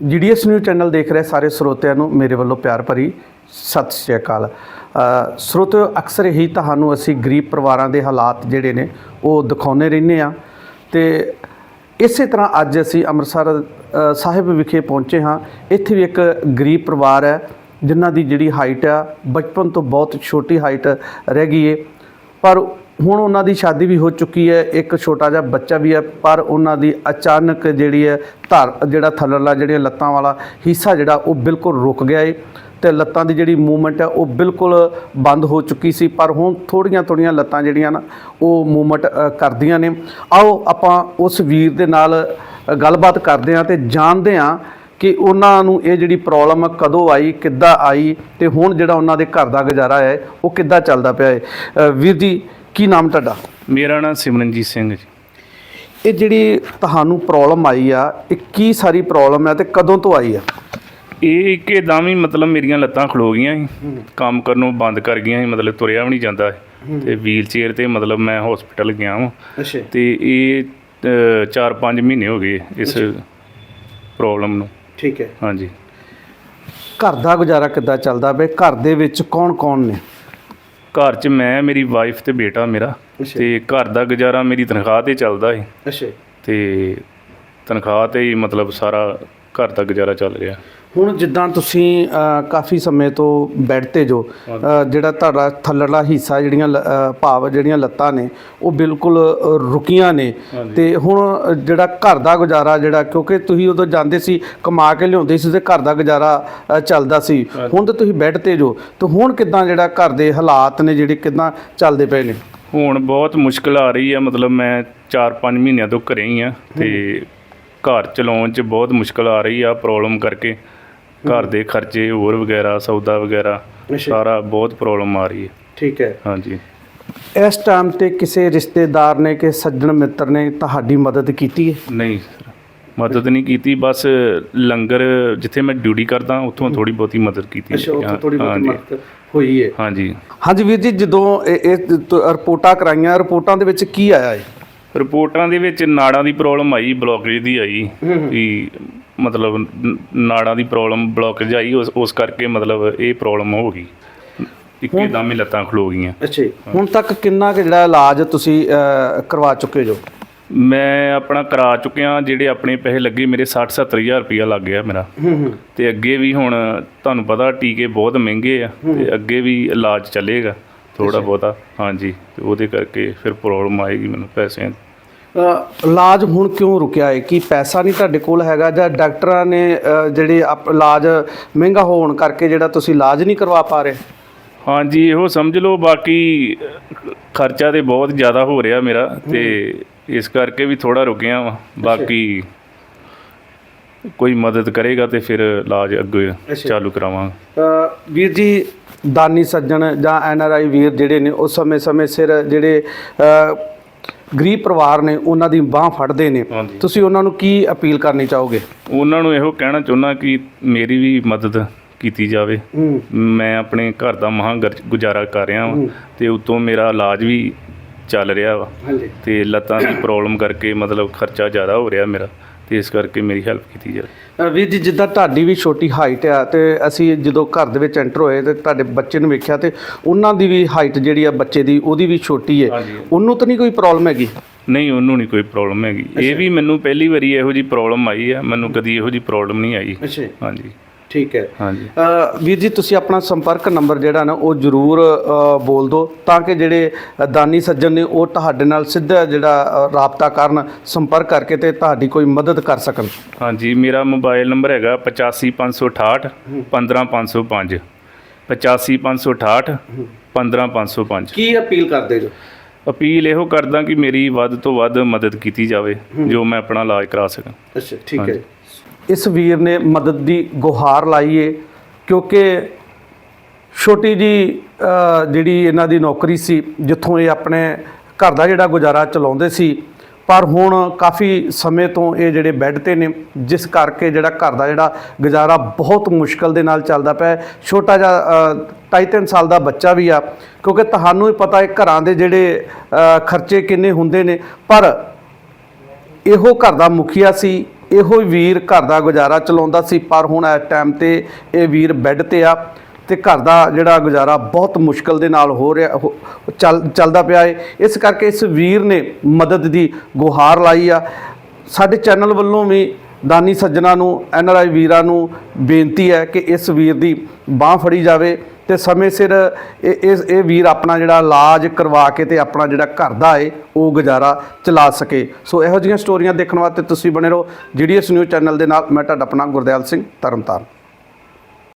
GDS news channel ਦੇਖ ਰਹੇ ਸਾਰੇ ਸਰੋਤਿਆਂ ਨੂੰ ਮੇਰੇ ਵੱਲੋਂ ਪਿਆਰ ਭਰੀ ਸਤਿ ਸ਼੍ਰੀ ਅਕਾਲ। ਅ, ਸਰੋਤਿਓ ਅਕਸਰ ਹੀ ਤੁਹਾਨੂੰ ਅਸੀਂ ਗਰੀਬ ਪਰਿਵਾਰਾਂ ਦੇ ਹਾਲਾਤ ਜਿਹੜੇ ਨੇ ਉਹ ਦਿਖਾਉਂਦੇ ਰਹਿੰਦੇ ਆ ਤੇ ਇਸੇ ਤਰ੍ਹਾਂ ਅੱਜ ਅਸੀਂ ਅੰਮ੍ਰਿਤਸਰ ਸਾਹਿਬ ਵਿਖੇ ਪਹੁੰਚੇ ਹਾਂ। ਇੱਥੇ ਵੀ ਇੱਕ ਗਰੀਬ ਪਰਿਵਾਰ ਹੈ ਜਿਨ੍ਹਾਂ ਦੀ ਜਿਹੜੀ ਹਾਈਟ ਆ ਬਚਪਨ ਤੋਂ ਬਹੁਤ ਛੋਟੀ ਹਾਈਟ ਰਹਿ ਗਈ ਏ। ਪਰ ਹੁਣ ਉਹਨਾਂ ਦੀ ਸ਼ਾਦੀ ਵੀ ਹੋ ਚੁੱਕੀ ਹੈ, ਇੱਕ ਛੋਟਾ ਜਿਹਾ ਬੱਚਾ ਵੀ ਹੈ, ਪਰ ਉਹਨਾਂ ਦੀ ਅਚਾਨਕ ਜਿਹੜੀ ਹੈ ਧਰ, ਜਿਹੜਾ ਥੱਲੜਾ ਜਿਹੜੀਆਂ ਲੱਤਾਂ ਵਾਲਾ ਹਿੱਸਾ ਜਿਹੜਾ ਉਹ ਬਿਲਕੁਲ ਰੁਕ ਗਿਆ ਏ ਤੇ ਲੱਤਾਂ ਦੀ ਜਿਹੜੀ ਮੂਵਮੈਂਟ ਹੈ ਉਹ ਬਿਲਕੁਲ ਬੰਦ ਹੋ ਚੁੱਕੀ ਸੀ, ਪਰ ਹੁਣ ਥੋੜੀਆਂ ਥੋੜੀਆਂ ਲੱਤਾਂ ਜਿਹੜੀਆਂ ਨਾ ਉਹ ਮੂਵਮੈਂਟ ਕਰਦੀਆਂ ਨੇ। ਆਓ ਆਪਾਂ ਉਸ ਵੀਰ ਦੇ ਨਾਲ ਗੱਲਬਾਤ ਕਰਦੇ ਹਾਂ ਤੇ ਜਾਣਦੇ ਹਾਂ ਕਿ ਉਹਨਾਂ ਨੂੰ ਇਹ ਜਿਹੜੀ ਪ੍ਰੋਬਲਮ ਕਦੋਂ ਆਈ, ਕਿੱਦਾਂ ਆਈ ਤੇ ਹੁਣ ਜਿਹੜਾ ਉਹਨਾਂ ਦੇ ਘਰ ਦਾ ਗੁਜ਼ਾਰਾ ਹੈ, ਉਹ ਕਿੱਦਾਂ ਚੱਲਦਾ ਪਿਆ ਹੈ ਵੀਰ ਜੀ ਕੀ ਨਾਮ ਤੁਹਾਡਾ? ਮੇਰਾ ਨਾਮ ਸਿਮਰਨਜੀਤ ਸਿੰਘ ਜੀ। ਇਹ ਜਿਹੜੀ ਤੁਹਾਨੂੰ ਪ੍ਰੋਬਲਮ ਆਈ ਆ ਇਹ ਕੀ ਸਾਰੀ ਪ੍ਰੋਬਲਮ ਹੈ ਤੇ ਕਦੋਂ ਤੋਂ ਆਈ ਆ? ਇਹ ਇੱਕਦਮ ਹੀ ਮਤਲਬ ਮੇਰੀਆਂ ਲੱਤਾਂ ਖਲੋ ਗਈਆਂ ਸੀ। ਕੰਮ ਕਰਨੋਂ ਬੰਦ ਕਰ ਗਈਆਂ ਸੀ ਮਤਲਬ ਤੁਰਿਆ ਵੀ ਨਹੀਂ ਜਾਂਦਾ ਤੇ ਵੀਲ ਚੇਅਰ ਤੇ ਮਤਲਬ ਮੈਂ ਹਸਪੀਟਲ ਗਿਆ ਹਾਂ ਅੱਛਾ। ਤੇ ਇਹ 4-5 ਮਹੀਨੇ ਹੋ ਗਏ ਇਸ ਪ੍ਰੋਬਲਮ ਨੂੰ। ਠੀਕ ਹੈ। ਹਾਂਜੀ। ਘਰ ਦਾ ਗੁਜ਼ਾਰਾ ਕਿੱਦਾਂ ਚੱਲਦਾ ਪਿਆ? ਘਰ ਦੇ ਵਿੱਚ ਕੌਣ ਕੌਣ ਨੇ? ਘਰ 'ਚ ਮੈਂ ਮੇਰੀ ਵਾਈਫ ਤੇ ਬੇਟਾ ਮੇਰਾ ਅੱਛਾ। ਤੇ ਘਰ ਦਾ ਗੁਜ਼ਾਰਾ ਮੇਰੀ ਤਨਖਾਹ ਤੇ ਚੱਲਦਾ ਹੈ ਅੱਛਾ। ਤੇ ਤਨਖਾਹ ਤੇ ਹੀ ਮਤਲਬ ਸਾਰਾ ਘਰ ਦਾ ਗੁਜ਼ਾਰਾ ਚੱਲ ਰਿਹਾ। ਹੁਣ ਜਿੱਦਾਂ ਤੁਸੀਂ ਅ, ਕਾਫੀ ਸਮੇਂ ਤੋਂ ਬੈੱਡ ਤੇ ਜੋ ਅ, ਜਿਹੜਾ ਤੁਹਾਡਾ ਥੱਲੜਾ ਹਿੱਸਾ ਜਿਹੜੀਆਂ ਲ- ਅ, ਭਾਵ ਜਿਹੜੀਆਂ ਲੱਤਾਂ ਨੇ ਉਹ ਬਿਲਕੁਲ ਅ, ਰੁਕੀਆਂ ਨੇ। ਤੇ ਹੁਣ ਅ, ਜਿਹੜਾ ਘਰ ਦਾ ਗੁਜ਼ਾਰਾ ਜਿਹੜਾ ਕਿਉਂਕਿ ਤੁਸੀਂ ਉਦੋਂ ਜਾਂਦੇ ਸੀ ਕਮਾ ਕੇ ਲਿਆਉਂਦੇ ਸੀ ਤੇ ਘਰ ਦਾ ਗੁਜ਼ਾਰਾ ਅ, ਚੱਲਦਾ ਸੀ। ਹੁਣ ਤਾਂ ਤੁਸੀਂ ਬੈੱਡ ਤੇ ਜੋ ਤੇ ਹੁਣ ਕਿੱਦਾਂ ਜਿਹੜਾ ਘਰ ਦੇ ਹਾਲਾਤ ਨੇ ਜਿਹੜੇ ਕਿੱਦਾਂ ਚੱਲਦੇ ਪਏ ਨੇ? ਹੁਣ ਬਹੁਤ ਮੁਸ਼ਕਲ ਆ ਰਹੀ ਹੈ ਮਤਲਬ ਮੈਂ 4-5 ਮਹੀਨਿਆਂ ਤੋਂ ਘਰੇ ਹੀ ਆ ਤੇ ਘਰ ਚਲਾਉਣ 'ਚ ਬਹੁਤ ਮੁਸ਼ਕਲ ਆ ਰਹੀ ਆ ਪ੍ਰੋਬਲਮ ਕਰਕੇ। ਘਰ ਦੇ ਖਰਚੇ ਹੋਰ ਵਗੈਰਾ ਸੌਦਾ ਵਗੈਰਾ ਅੱਛਾ। ਸਾਰਾ ਬਹੁਤ ਪ੍ਰੋਬਲਮ ਆ ਰਹੀ ਹੈ। ਠੀਕ ਹੈ। ਹਾਂਜੀ। ਇਸ ਟਾਈਮ ਤੇ ਕਿਸੇ ਰਿਸ਼ਤੇਦਾਰ ਨੇ ਕਿ ਸੱਜਣ ਮਿੱਤਰ ਨੇ ਤੁਹਾਡੀ ਮਦਦ ਕੀਤੀ ਹੈ? ਨਹੀਂ ਸਰ ਮਦਦ ਨਹੀਂ ਕੀਤੀ ਬਸ ਲੰਗਰ ਜਿੱਥੇ ਮੈਂ ਡਿਊਟੀ ਕਰਦਾ ਉੱਥੋਂ ਥੋੜੀ ਬਹੁਤੀ ਮਦਦ ਕੀਤੀ ਹਾਂਜੀ। ਹੋਈ ਹੈ। ਹਾਂਜੀ। ਹਾਂਜੀ ਵੀਰ ਜੀ ਜਦੋਂ ਇਹ ਰਿਪੋਰਟਾਂ ਕਰਾਈਆਂ ਰਿਪੋਰਟਾਂ ਦੇ ਵਿੱਚ ਕੀ ਆਇਆ ਹੈ? ਰਿਪੋਰਟਾਂ ਦੇ ਵਿੱਚ ਨਾੜਾਂ ਦੀ ਪ੍ਰੋਬਲਮ ਆਈ ਬਲੋਕੇਜ ਦੀ ਆਈ ਵੀ ਮਤਲਬ ਨਾੜਾਂ ਦੀ ਪ੍ਰੋਬਲਮ ਬਲੋਕੇਜ ਆਈ ਉਸ ਉਸ ਕਰਕੇ ਮਤਲਬ ਇਹ ਪ੍ਰੋਬਲਮ ਹੋ ਗਈ। ਇੱਕਦਮ ਹੀ ਲੱਤਾਂ ਖਲੋ ਗਈਆਂ। ਅੱਛਾ ਹੁਣ ਤੱਕ ਕਿੰਨਾ ਕੁ ਜਿਹੜਾ ਇਲਾਜ ਤੁਸੀਂ ਕਰਵਾ ਚੁੱਕੇ ਜੋ? ਮੈਂ ਆਪਣਾ ਕਰਾ ਚੁੱਕਿਆ ਜਿਹੜੇ ਆਪਣੇ ਪੈਸੇ ਲੱਗੇ ਮੇਰੇ 60 70000 ਰੁਪਇਆ ਲੱਗ ਗਿਆ ਮੇਰਾ। ਤੇ ਅੱਗੇ ਵੀ ਹੁਣ ਤੁਹਾਨੂੰ ਪਤਾ ਟੀਕੇ ਬਹੁਤ ਮਹਿੰਗੇ ਆ ਤੇ ਅੱਗੇ ਵੀ ਇਲਾਜ ਚੱਲੇਗਾ ਥੋੜਾ ਬਹੁਤਾ। ਹਾਂਜੀ ਤੇ ਉਹਦੇ ਕਰਕੇ ਫਿਰ ਪ੍ਰੋਬਲਮ ਆਏਗੀ ਮੈਨੂੰ ਪੈਸਿਆਂ ਦੀ। ਇਲਾਜ ਹੁਣ ਕਿਉਂ ਰੁਕਿਆ ਹੈ ਕੀ ਪੈਸਾ ਨਹੀਂ ਤੁਹਾਡੇ ਕੋਲ ਹੈਗਾ ਜਾਂ ਡਾਕਟਰਾਂ ਨੇ ਜਿਹੜੇ ਇਲਾਜ ਮਹਿੰਗਾ ਹੋਣ ਕਰਕੇ ਜਿਹੜਾ ਤੁਸੀਂ ਇਲਾਜ ਨਹੀਂ ਕਰਵਾ ਪਾ ਰਹੇ? ਹਾਂਜੀ ਇਹੋ ਸਮਝ ਲਓ ਬਾਕੀ ਖਰਚਾ ਤੇ ਬਹੁਤ ਜ਼ਿਆਦਾ ਹੋ ਰਿਹਾ ਮੇਰਾ ਤੇ ਇਸ ਕਰਕੇ ਵੀ ਥੋੜਾ ਰੁਕਿਆ ਵਾ। ਬਾਕੀ ਕੋਈ ਮਦਦ ਕਰੇਗਾ ਤੇ ਫਿਰ ਇਲਾਜ ਅੱਗੇ। ਚਾਲੂ ਕਰਾਵਾਂਗਾ। ਵੀਰ ਜੀ ਦਾਨੀ ਸੱਜਣ ਜਾਂ ਐਨ ਆਰ ਆਈ ਵੀਰ ਜਿਹੜੇ ਨੇ ਉਹ ਸਮੇਂ ਸਮੇਂ ਸਿਰ ਜਿਹੜੇ ਗਰੀਬ ਪਰਿਵਾਰ ਨੇ ਉਹਨਾਂ ਦੀ ਬਾਹ ਫੜਦੇ ਨੇ। ਹਾਂਜੀ। ਤੁਸੀਂ ਉਹਨਾਂ ਨੂੰ ਕੀ ਅਪੀਲ ਕਰਨੀ ਚਾਹੋਗੇ? ਉਹਨਾਂ ਨੂੰ ਇਹੋ ਕਹਿਣਾ ਚਾਹੁੰਦਾ ਕਿ ਮੇਰੀ ਵੀ ਮਦਦ ਕੀਤੀ ਜਾਵੇ। ਹੂੰ। ਮੈਂ ਆਪਣੇ ਘਰ ਦਾ ਮਹਾਂ ਗਰ- ਗੁਜ਼ਾਰਾ ਕਰ ਰਿਹਾ ਵਾਂ ਤੇ ਉਤੋਂ ਮੇਰਾ ਇਲਾਜ ਵੀ ਚੱਲ ਰਿਹਾ ਵਾ। ਹਾਂਜੀ। ਤੇ ਲੱਤਾਂ ਦੀ ਪ੍ਰੋਬਲਮ ਕਰਕੇ ਮਤਲਬ ਖਰਚਾ ਜ਼ਿਆਦਾ ਹੋ ਰਿਹਾ ਮੇਰਾ। ਤੇ ਇਸ ਕਰਕੇ ਮੇਰੀ ਹੈਲਪ ਕੀਤੀ ਜਾਵੇ। ਵੀਰ ਜੀ ਜਿੱਦਾਂ ਤੁਹਾਡੀ ਵੀ ਛੋਟੀ ਹਾਈਟ ਆ ਤੇ ਅਸੀਂ ਜਦੋਂ ਘਰ ਦੇ ਵਿੱਚ ਐਂਟਰ ਹੋਏ ਤੇ ਤੁਹਾਡੇ ਬੱਚੇ ਨੂੰ ਵੇਖਿਆ ਤੇ ਉਹਨਾਂ ਦੀ ਵੀ ਹਾਈਟ ਜਿਹੜੀ ਆ ਬੱਚੇ ਦੀ ਉਹਦੀ ਵੀ ਛੋਟੀ ਹੈ ਹਾਂਜੀ। ਉਹਨੂੰ ਤਾਂ ਨਹੀਂ ਕੋਈ ਪ੍ਰੋਬਲਮ ਹੈਗੀ? ਨਹੀਂ ਉਹਨੂੰ ਨਹੀਂ ਕੋਈ ਪ੍ਰੋਬਲਮ ਹੈਗੀ। ਇਹ ਵੀ ਮੈਨੂੰ ਪਹਿਲੀ ਵਾਰੀ ਇਹੋ ਜੀ ਪ੍ਰੋਬਲਮ ਆਈ ਹੈ ਮੈਨੂੰ ਕਦੀ ਇਹੋ ਜੀ ਪ੍ਰੋਬਲਮ ਨਹੀਂ ਆਈ। ਅੱਛਾ। ਹਾਂਜੀ। ਠੀਕ ਹੈ। ਹਾਂਜੀ। ਅ, ਵੀਰ ਜੀ ਤੁਸੀਂ ਆਪਣਾ ਸੰਪਰਕ ਨੰਬਰ ਜਿਹੜਾ ਨਾ ਉਹ ਜ਼ਰੂਰ ਅ, ਬੋਲ ਦਿਓ ਤਾਂ ਕਿ ਜਿਹੜੇ ਦਾਨੀ ਸੱਜਣ ਨੇ ਉਹ ਤੁਹਾਡੇ ਨਾਲ ਸਿੱਧਾ ਜਿਹੜਾ ਅ, ਰਾਬਤਾ ਕਰਨ ਸੰਪਰਕ ਕਰਕੇ ਤੇ ਤੁਹਾਡੀ ਕੋਈ ਮਦਦ ਕਰ ਸਕਣ। ਹਾਂਜੀ ਮੇਰਾ ਮੋਬਾਈਲ ਨੰਬਰ ਹੈਗਾ 85568 15505 85568 15505 ਕੀ ਅਪੀਲ ਕਰਦੇ ਜੋ? ਅਪੀਲ ਇਹੋ ਕਰਦਾ ਕਿ ਮੇਰੀ ਵੱਧ ਤੋਂ ਵੱਧ ਮਦਦ ਕੀਤੀ ਜਾਵੇ ਜੋ ਮੈਂ ਆਪਣਾ ਇਲਾਜ ਕਰਾ ਸਕਾਂ ਅੱਛਾ ਠੀਕ। ਹੈ। ਇਸ ਵੀਰ ਨੇ ਮਦਦ ਦੀ ਗੁਹਾਰ ਲਾਈ ਏ, ਕਿਉਂਕਿ ਛੋਟੀ ਜੀ ਜਿਹੜੀ ਇਹਨਾਂ ਦੀ ਨੌਕਰੀ ਸੀ, ਜਿੱਥੋਂ ਇਹ ਆਪਣੇ ਘਰ ਦਾ ਜਿਹੜਾ ਗੁਜ਼ਾਰਾ ਚਲਾਉਂਦੇ ਸੀ, ਪਰ ਹੁਣ ਕਾਫੀ ਸਮੇਂ ਤੋਂ ਇਹ ਜਿਹੜੇ ਬੈੱਡ ਤੇ ਨੇ, ਜਿਸ ਕਰਕੇ ਜਿਹੜਾ ਘਰ ਦਾ ਜਿਹੜਾ ਗੁਜ਼ਾਰਾ ਬਹੁਤ ਮੁਸ਼ਕਲ ਦੇ ਨਾਲ ਚੱਲਦਾ ਪਿਆ ਛੋਟਾ ਜਿਹਾ 2.5 ਸਾਲ ਦਾ ਬੱਚਾ ਵੀ ਆ, ਕਿਉਂਕਿ ਤੁਹਾਨੂੰ ਹੀ ਪਤਾ ਹੈ ਘਰਾਂ ਦੇ ਜਿਹੜੇ ਖਰਚੇ ਕਿੰਨੇ ਹੁੰਦੇ ਨੇ, ਪਰ ਇਹੋ ਘਰ ਦਾ ਮੁਖੀਆ ਸੀ ਇਹੋ ਹੀ ਵੀਰ ਘਰ ਦਾ ਗੁਜ਼ਾਰਾ ਚਲਾਉਂਦਾ ਸੀ, ਪਰ ਹੁਣ ਇਸ ਟਾਈਮ ਤੇ ਇਹ ਵੀਰ ਬੈੱਡ ਤੇ ਆ ਤੇ ਘਰ ਦਾ ਜਿਹੜਾ ਗੁਜ਼ਾਰਾ ਬਹੁਤ ਮੁਸ਼ਕਲ ਦੇ ਨਾਲ ਹੋ ਰਿਹਾ, ਹੋ- ਚੱਲ, ਚੱਲਦਾ ਪਿਆ ਏ। ਇਸ ਕਰਕੇ ਇਸ ਵੀਰ ਨੇ ਮਦਦ ਦੀ ਗੁਹਾਰ ਲਾਈ ਆ। ਸਾਡੇ ਚੈਨਲ ਵੱਲੋਂ ਵੀ ਦਾਨੀ ਸੱਜਣਾ ਨੂੰ ਐਨ ਆਰ ਆਈ ਵੀਰਾਂ ਨੂੰ ਬੇਨਤੀ ਹੈ ਕਿ ਇਸ ਵੀਰ ਦੀ ਬਾਹ ਫੜੀ ਜਾਵੇ। ਤੇ ਸਮੇਂ ਸਿਰ ਇਹ ਇਸ ਇਹ ਵੀਰ ਆਪਣਾ ਜਿਹੜਾ ਇਲਾਜ ਕਰਵਾ ਕੇ ਤੇ ਆਪਣਾ ਜਿਹੜਾ ਘਰ ਦਾ ਏ, ਉਹ ਗੁਜ਼ਾਰਾ ਚਲਾ ਸਕੇ। ਸੋ ਇਹੋ ਜਿਹੀਆਂ ਸਟੋਰੀਆਂ ਦੇਖਣ ਵਾਸਤੇ ਤੁਸੀਂ ਬਣੇ ਰਹੋ। ਜੀਡੀਐਸ ਨਿਊਜ਼ ਚੈਨਲ ਦੇ ਨਾਲ ਮੈਂ ਤੁਹਾਡਾ ਆਪਣਾ ਗੁਰਦਿਆਲ ਸਿੰਘ ਤਰਨਤਾਰਨ।